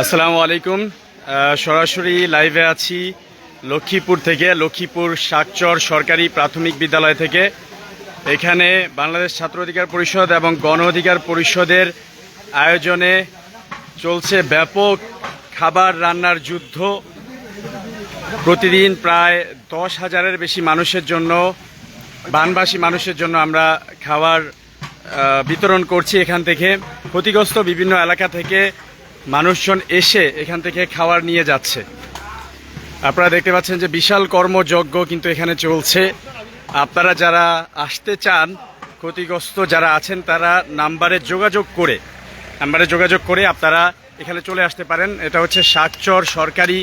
আসসালামু আলাইকুম সরাসরি লাইভে আছি লক্ষ্মীপুর থেকে, লক্ষ্মীপুর শাকচর সরকারি প্রাথমিক বিদ্যালয় থেকে। এখানে বাংলাদেশ ছাত্র অধিকার পরিষদ এবং গণ অধিকার পরিষদের আয়োজনে চলছে ব্যাপক খাবার রান্নার যুদ্ধ। প্রতিদিন প্রায় দশ হাজারের বেশি মানুষের জন্য, বানবাসী মানুষের জন্য আমরা খাবার বিতরণ করছি এখান থেকে। ক্ষতিগ্রস্ত বিভিন্ন এলাকা থেকে মানুষজন এসে এখান থেকে খাবার নিয়ে যাচ্ছে। আপনারা দেখতে পাচ্ছেন যে বিশাল কর্মযজ্ঞ কিন্তু এখানে চলছে। আপনারা যারা আসতে চান, ক্ষতিগ্রস্ত যারা আছেন, তারা নাম্বারে যোগাযোগ করে, নাম্বারে যোগাযোগ করে আপনারা এখানে চলে আসতে পারেন। এটা হচ্ছে শাকচর সরকারি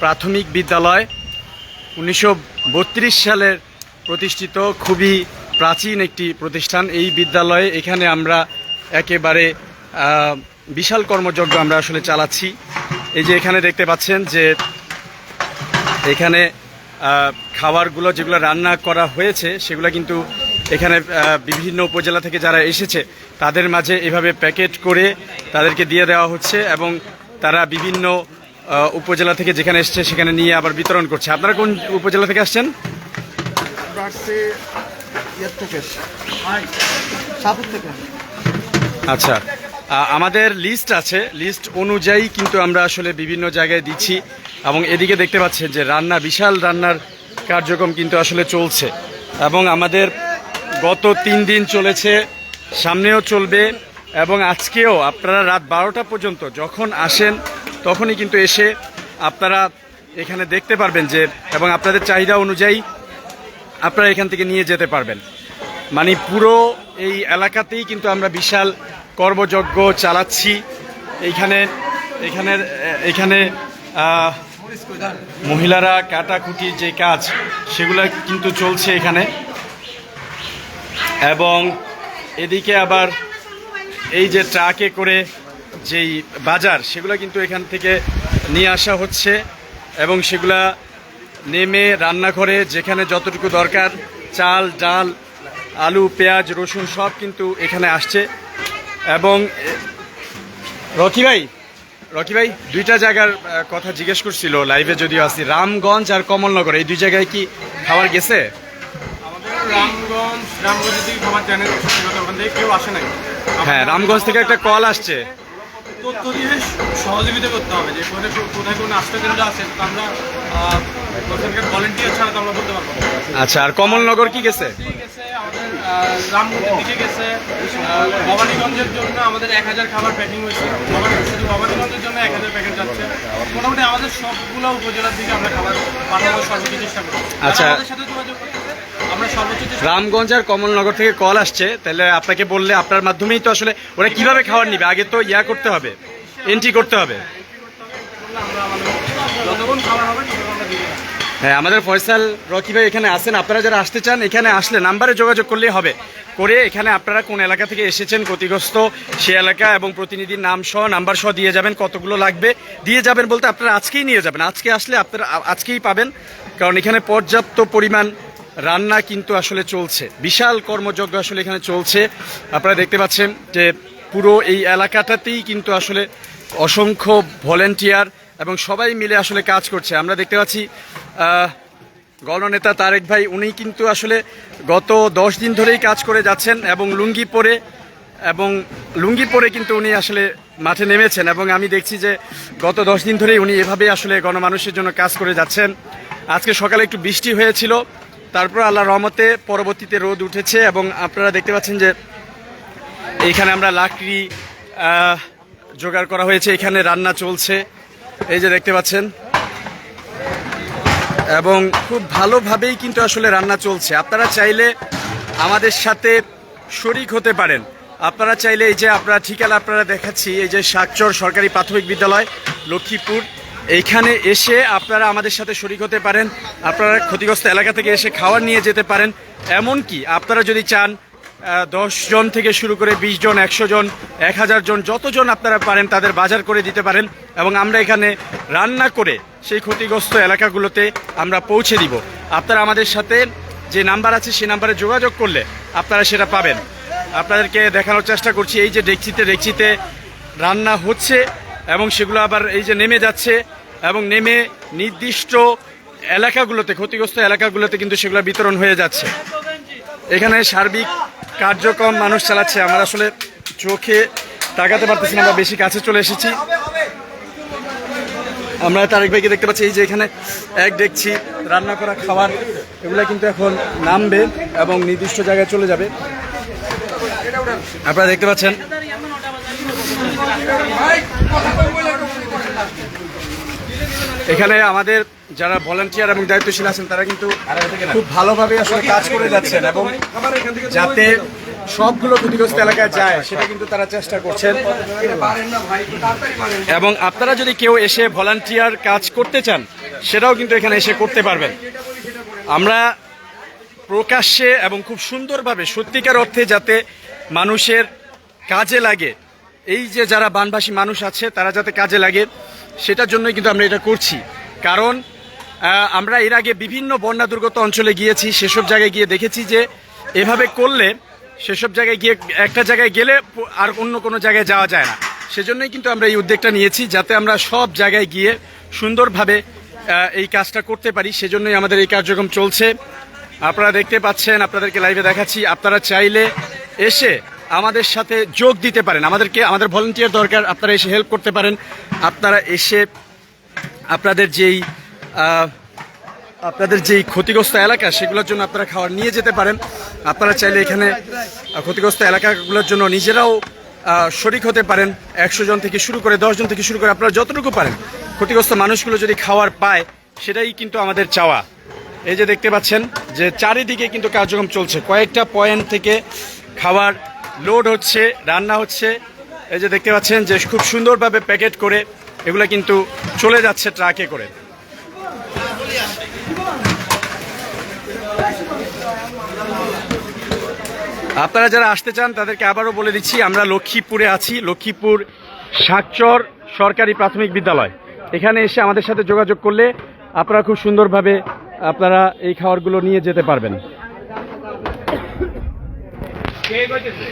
প্রাথমিক বিদ্যালয়। উনিশশো বত্রিশ সালের প্রতিষ্ঠিত, খুবই প্রাচীন একটি প্রতিষ্ঠান। এই বিদ্যালয়ে এখানে আমরা একেবারে বিশাল কর্মযজ্ঞ আমরা আসলে চালাচ্ছি। এই যে এখানে দেখতে পাচ্ছেন যে এখানে খাবারগুলো যেগুলো রান্না করা হয়েছে সেগুলো কিন্তু এখানে বিভিন্ন উপজেলা থেকে যারা এসেছে তাদের মাঝে এভাবে প্যাকেট করে তাদেরকে দিয়ে দেওয়া হচ্ছে এবং তারা বিভিন্ন উপজেলা থেকে যেখানে এসছে সেখানে নিয়ে আবার বিতরণ করছে। আপনারা কোন উপজেলা থেকে আসছেন? আচ্ছা। আমাদের লিস্ট আছে। লিস্ট অনুযায়ী কিন্তু আমরা আসলে বিভিন্ন জায়গায় দিচ্ছি এবং এদিকে দেখতে পাচ্ছেন যে রান্না, বিশাল রান্নার কার্যক্রম কিন্তু আসলে চলছে। এবং আমাদের গত তিন দিন চলেছে, সামনেও চলবে এবং আজকেও আপনারা রাত বারোটা পর্যন্ত যখন আসেন তখনই কিন্তু এসে আপনারা এখানে দেখতে পারবেন যে এবং আপনাদের চাহিদা অনুযায়ী আপনারা এখান থেকে নিয়ে যেতে পারবেন। মানে পুরো এই এলাকাতেই কিন্তু আমরা বিশাল কর্মযজ্ঞ চালাচ্ছি। এইখানে এখানে এখানে মহিলারা কাটাকুটির যে কাজ, সেগুলো কিন্তু চলছে এখানে। এবং এদিকে আবার এই যে ট্রাকে করে যেই বাজার, সেগুলো কিন্তু এখান থেকে নিয়ে আসা হচ্ছে এবং সেগুলা নেমে রান্নাঘরে যেখানে যতটুকু দরকার, চাল, ডাল, আলু, পেঁয়াজ, রসুন সব কিন্তু এখানে আসছে। এবং রকি ভাই রকি ভাই দুইটা জায়গার কথা জিজ্ঞেস করছিল লাইভে যদিও আসি রামগঞ্জ আর কমলনগর এই দুই জায়গায় কি খাবার গেছে? রামগঞ্জ খাবার চ্যানেল ওখান থেকে কেউ আসে নাই। হ্যাঁ রামগঞ্জ থেকে একটা কল আসছে। তথ্য দিয়ে সহযোগিতা করতে হবে যে কোথায় কোথায় কোন আশ্রয়কেন্দ্র আছে আমরা আহ, ওখানকার ভলেন্টিয়ার ছাড়া তো আমরা বলতে পারব আচ্ছা আর কমলনগর কি গেছে? ঠিক আছে রামগঞ্জের দিকে গেছে। ভবানীগঞ্জের জন্য আমাদের এক হাজার খাবার প্যাকিং হয়েছে। ভবানীগঞ্জের জন্য এক হাজার প্যাকেট যাচ্ছে। মোটামুটি আমাদের সবগুলো উপজেলার দিকে আমরা খাবার পাঠানোর সর্বোচ্চ চেষ্টা করি আচ্ছা। আমাদের সাথে যোগাযোগ করতেছে রামগঞ্জ আর কমলনগর থেকে কল আসছে। তাহলে আপনাকে বললে আপনার মাধ্যমেই তো আসলে ওরা কীভাবে খাবার নিবে? আগে তো ইয়া করতে হবে এন্ট্রি করতে হবে। যতক্ষণ খাবার ততক্ষণ। হ্যাঁ আমাদের ফয়সাল রকি ভাই এখানে আসেন আপনারা যারা আসতে চান, এখানে আসলে নাম্বারে যোগাযোগ করলেই হবে। করে এখানে আপনারা কোন এলাকা থেকে এসেছেন, ক্ষতিগ্রস্ত, সে এলাকা এবং প্রতিনিধির নাম সহ, নাম্বার সহ দিয়ে যাবেন, কতগুলো লাগবে। দিয়ে যাবেন বলতে আপনারা আজকেই নিয়ে যাবেন। আজকে আসলে আপনারা আজকেই পাবেন। কারণ এখানে পর্যাপ্ত পরিমাণ রান্না কিন্তু আসলে চলছে। বিশাল কর্মযজ্ঞ আসলে এখানে চলছে। আপনারা দেখতে পাচ্ছেন যে পুরো এই এলাকাটাতেই কিন্তু আসলে অসংখ্য ভলেন্টিয়ার এবং সবাই মিলে আসলে কাজ করছে। আমরা দেখতে পাচ্ছি গণনেতা তারেক ভাই, উনি কিন্তু আসলে গত দশ দিন ধরেই কাজ করে যাচ্ছেন এবং লুঙ্গি পরে এবং লুঙ্গি পরে কিন্তু উনি আসলে মাঠে নেমেছেন এবং আমি দেখছি যে গত দশ দিন ধরেই উনি এভাবে আসলে গণমানুষের জন্য কাজ করে যাচ্ছেন। আজকে সকালে একটু বৃষ্টি হয়েছিল, তারপর আল্লাহ রহমতে পরবর্তীতে রোদ উঠেছে এবং আপনারা দেখতে পাচ্ছেন যে এইখানে আমরা লাকড়ি জোগাড় করা হয়েছে, এখানে রান্না চলছে। এই যে দেখতে পাচ্ছেন। এবং খুব ভালোভাবেই কিন্তু আসলে রান্না চলছে। আপনারা চাইলে আমাদের সাথে শরিক হতে পারেন। আপনারা চাইলে এই যে আপনারা ঠিকানা আপনারা দেখাচ্ছি এই যে শাকচর সরকারি প্রাথমিক বিদ্যালয়, লক্ষ্মীপুর। এইখানে এসে আপনারা আমাদের সাথে শরিক হতে পারেন। আপনারা ক্ষতিগ্রস্ত এলাকা থেকে এসে খাওয়ার নিয়ে যেতে পারেন। এমনকি আপনারা যদি চান দশ জন থেকে শুরু করে বিশ জন, একশো জন, এক হাজার জন, যতজন আপনারা পারেন তাদের বাজার করে দিতে পারেন এবং আমরা এখানে রান্না করে সেই ক্ষতিগ্রস্ত এলাকাগুলোতে আমরা পৌঁছে দিব। আপনারা আমাদের সাথে যে নাম্বার আছে সেই নাম্বারে যোগাযোগ করলে আপনারা সেটা পাবেন। আপনাদেরকে দেখানোর চেষ্টা করছি, এই যে ডেকচিতে ডেকচিতে রান্না হচ্ছে এবং সেগুলো আবার এই যে নেমে যাচ্ছে এবং নেমে নির্দিষ্ট এলাকাগুলোতে, ক্ষতিগ্রস্ত এলাকাগুলোতে কিন্তু সেগুলো বিতরণ হয়ে যাচ্ছে। এখানে সার্বিক কার্যক্রম মানুষ চালাচ্ছে। আমরা আসলে চোখে তাকাতে পারতেছি না আমরা বেশি কাছে চলে এসেছি। আমরা তারেক ভাইকে দেখতে পাচ্ছি, এই যে এখানে এক দেখছি, রান্না করা খাবার, এগুলো কিন্তু এখন নামবে এবং নির্দিষ্ট জায়গায় চলে যাবে। আপনারা দেখতে পাচ্ছেন। এখানে আমাদের যারা ভলান্টিয়ার এবং দায়িত্বশীল আছেন, তারা কিন্তু খুব ভালোভাবে আসলে কাজ করে যাচ্ছেন এবং যাতে সবগুলো ক্ষতিগ্রস্ত এলাকায় যায়, সেটা কিন্তু তারা চেষ্টা করছেন। এবং আপনারা যদি কেউ এসে ভলান্টিয়ার কাজ করতে চান, সেটাও কিন্তু এখানে এসে করতে পারবেন। আমরা প্রকাশ্যে এবং খুব সুন্দরভাবে, সত্যিকার অর্থে যাতে মানুষের কাজে লাগে, এই যে যারা বানবাসী মানুষ আছে, তারা যাতে কাজে লাগে সেটার জন্যই কিন্তু আমরা এটা করছি। কারণ আমরা এর আগে বিভিন্ন বন্যা দুর্গত অঞ্চলে গিয়েছি, সেসব জায়গায় গিয়ে দেখেছি যে এভাবে করলে সেসব জায়গায় গিয়ে একটা জায়গায় গেলে আর অন্য কোনো জায়গায় যাওয়া যায় না। সেজন্যই কিন্তু আমরা এই উদ্যোগটা নিয়েছি, যাতে আমরা সব জায়গায় গিয়ে সুন্দরভাবে এই কাজটা করতে পারি। সেজন্যই আমাদের এই কার্যক্রম চলছে। আপনারা দেখতে পাচ্ছেন, আপনাদেরকে লাইভে দেখাচ্ছি। আপনারা চাইলে এসে আমাদের সাথে যোগ দিতে পারেন। আমাদেরকে, আমাদের ভলেন্টিয়ার দরকার, আপনারা এসে হেল্প করতে পারেন। আপনারা এসে আপনাদের যেই আপনাদের যেই ক্ষতিগ্রস্ত এলাকা, সেগুলোর জন্য আপনারা খাবার নিয়ে যেতে পারেন। আপনারা চাইলে এখানে ক্ষতিগ্রস্ত এলাকাগুলোর জন্য নিজেরাও শরিক হতে পারেন। একশো জন থেকে শুরু করে দশ জন থেকে শুরু করে আপনারা যতটুকু পারেন। ক্ষতিগ্রস্ত মানুষগুলো যদি খাওয়ার পায়, সেটাই কিন্তু আমাদের চাওয়া। এই যে দেখতে পাচ্ছেন, যে চারিদিকে কিন্তু কার্যক্রম চলছে। কয়েকটা পয়েন্ট থেকে খাবার লোড হচ্ছে, রান্না হচ্ছে। এই যে দেখতে পাচ্ছেন যে খুব সুন্দরভাবে প্যাকেট করে এগুলো কিন্তু চলে যাচ্ছে ট্রাকে করে। আপনারা যারা আসতে চান, তাদেরকে আবারও বলে দিচ্ছি, আমরা লক্ষ্মীপুরে আছি। লক্ষ্মীপুর শাকচর সরকারি প্রাথমিক বিদ্যালয়। এখানে এসে আমাদের সাথে যোগাযোগ করলে আপনারা খুব সুন্দরভাবে আপনারা এই খাবারগুলো নিয়ে যেতে পারবেন। কে কইতেছে